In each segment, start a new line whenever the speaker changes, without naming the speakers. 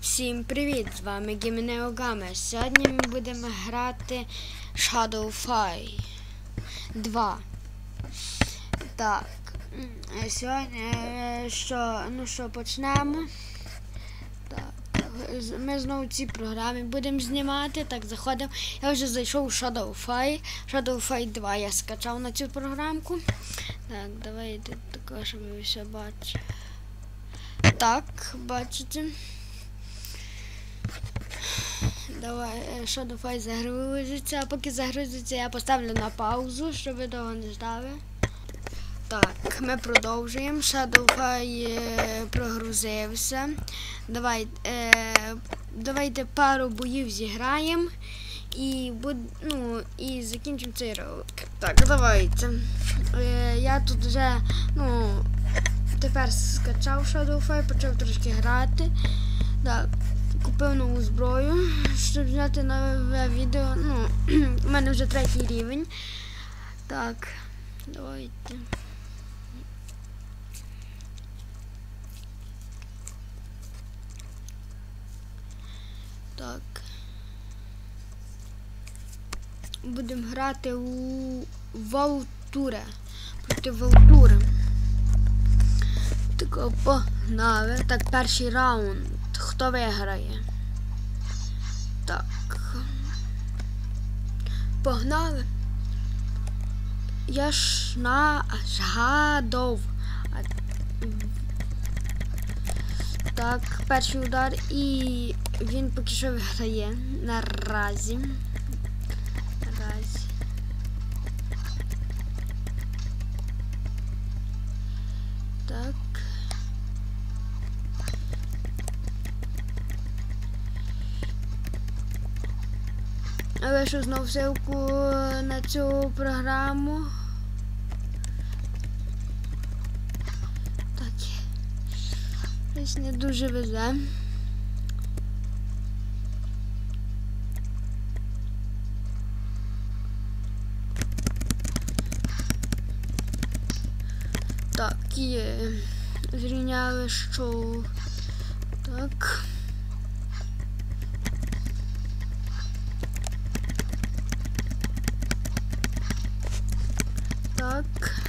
Всім привіт! З вами Гіменео Гаме. Сьогодні ми будемо грати Shadow Fire 2. Так. Сьогодні е, що, ну що, почнемо. Ми знову в цій програмі будемо знімати. Так, заходимо. Я вже зайшов у Shadow Fire. Shadow Fire 2 я скачав на цю програмку. Так, давайте також, щоб ви все бачили. Так, бачите. Давай, е, Shadowfy загрузиться, а поки загрузиться, я поставлю на паузу, щоб ви довго не ждали. Так, ми продовжуємо. Shadowfy е, прогрузився. Давай, е, давайте пару боїв зіграємо і ну, і закінчимо цей ролик. Так, давайте. Е, я тут вже, ну, тепер скачав Shadowfy, почав трошки грати. Так, купив нову зброю, щоб зняти нове відео. Ну, у мене вже третій рівень. Так, давайте. Так. Будемо грати у Валтуре. Проти Валтури. Так, погнали. Так, перший раунд. Хто виграє? Так. Погнали. Я ж на Так, перший удар і він поки що виграє. Наразі. Наразі. Так. Лишу знов ссылку на цю програму. Десь не дуже везе. Так, є. Зрівняли, що. Так. Так.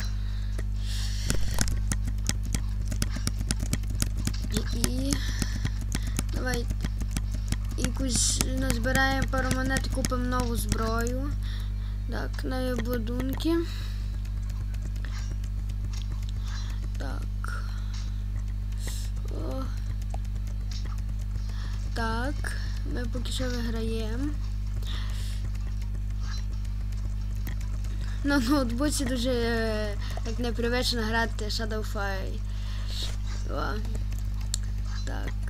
І давай якусь назбираємо пару монет, купимо нову зброю. Так, нові будунки. Так. О. Так, ми поки що виграємо. На ноутбуці дуже е, як непривично грати Shadowfire. О. Так.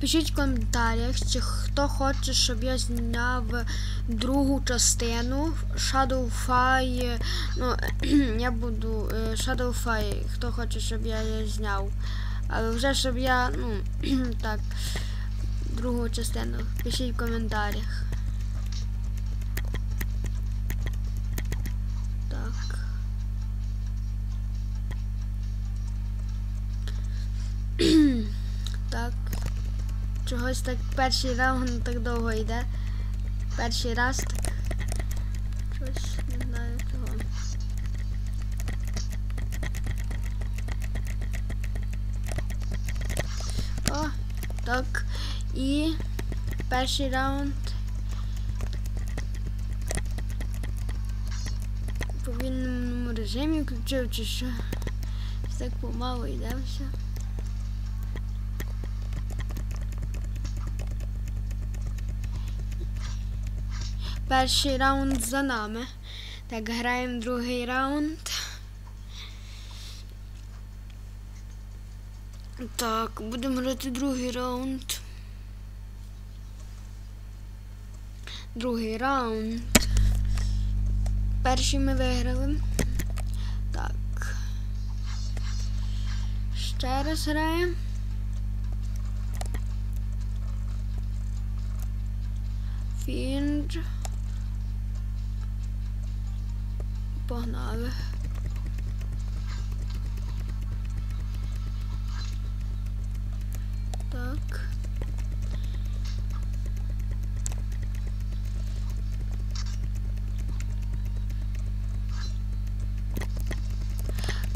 Пишіть в коментарях, чи хто хоче, щоб я зняв другу частину Shadowfire. Ну, я буду е, Shadowfire, хто хоче, щоб я її зняв. Але вже щоб я, ну, так, другу частину. Пишіть в коментарях. Чогось так перший раунд так довго йде. Перший раз так. Щось не знаю чого. О, так. І перший раунд. Повільному режимі включив чи що. Так помалу йде все. Перший раунд за нами. Так, граємо другий раунд. Так, будемо грати другий раунд. Другий раунд. перші ми виграли. Так. Ще раз граємо. Фінж. Погнали. Так.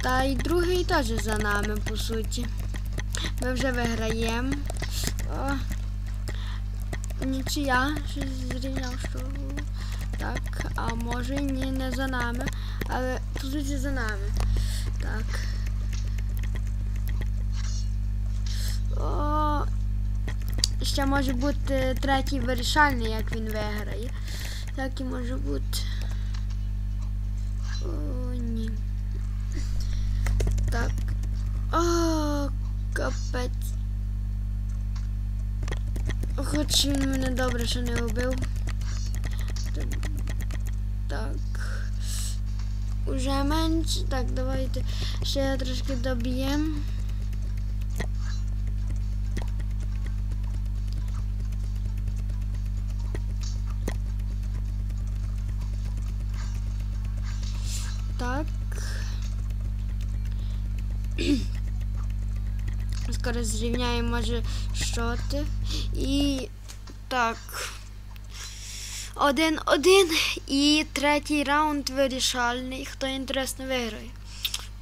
Та й другий теж за нами, по суті. Ми вже виграємо. О, нічия, щось зрівняв, що. Так, а може ні, не за нами. Але суті за нами. Так. О, ще може бути третій вирішальний, як він виграє. Так і може бути. О, ні. Так. О, капець. Хоч він мене добре що не вбив. Так. Уже менше. Так, давайте ще трошки доб'ємо. Так. Скоро зрівняємо, може, щоти. І так. Один-один. І третій раунд вирішальний. Хто інтересно виграє.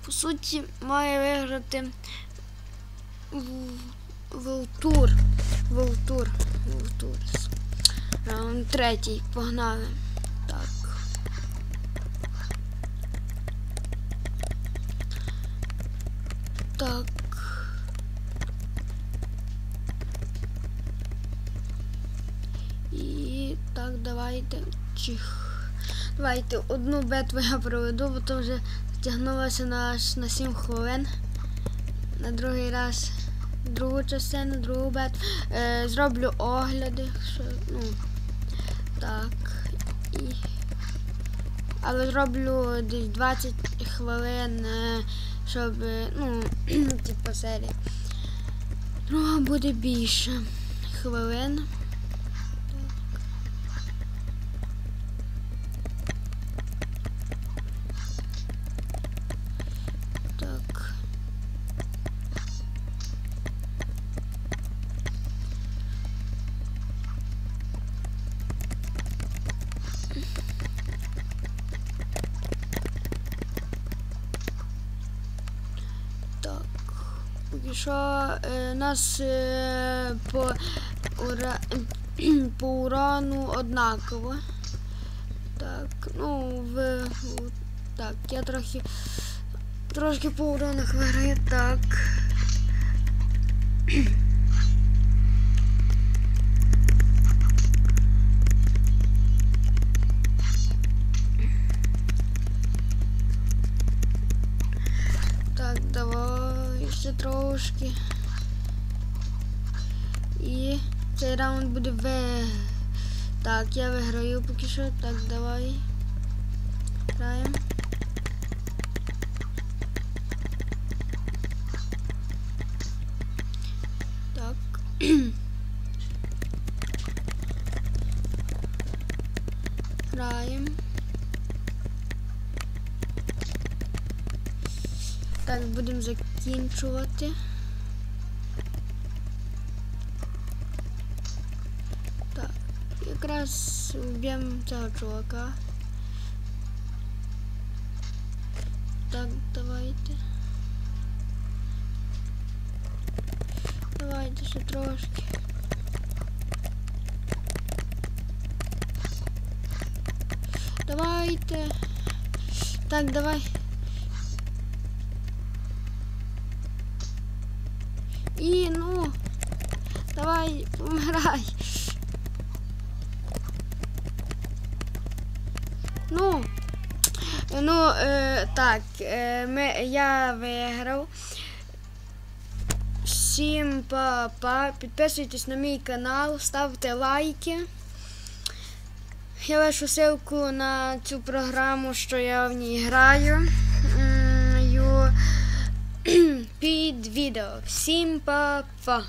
По суті, має виграти В- Вовтур. Вовтур. Вовтур. Раунд третій. Погнали. Так. Так. Давайте. Давайте одну битву я проведу, бо то вже тягнулося на, аж на 7 хвилин. На другий раз другу частину, другу битву. Е, зроблю огляди. Що, ну, так. І... Але зроблю десь 20 хвилин, е, щоб, ну, типу серія. Друга буде більше хвилин. Що е, нас е, по, ура... по урану однаково. Так, ну в. Так, я трохи. Трошки по уронах виграю. Так. Так, давай ще трошки. І цей раунд буде в. Так, я виграю поки що. Так, давай. Граємо. Так. Граємо. Так, будемо закінчувати. Так, якраз вб'ємо цього чувака. Так, давайте. Давайте ще трошки. Давайте. Так, давай. І ну. Давай, помирай. Ну. Ну, е, так, е, ми, я виграв. Всім па-па. Підписуйтесь на мій канал, ставте лайки. я лишу ссылку на цю програму, що я в ній граю. м, ю- Під відео. Всім па-па!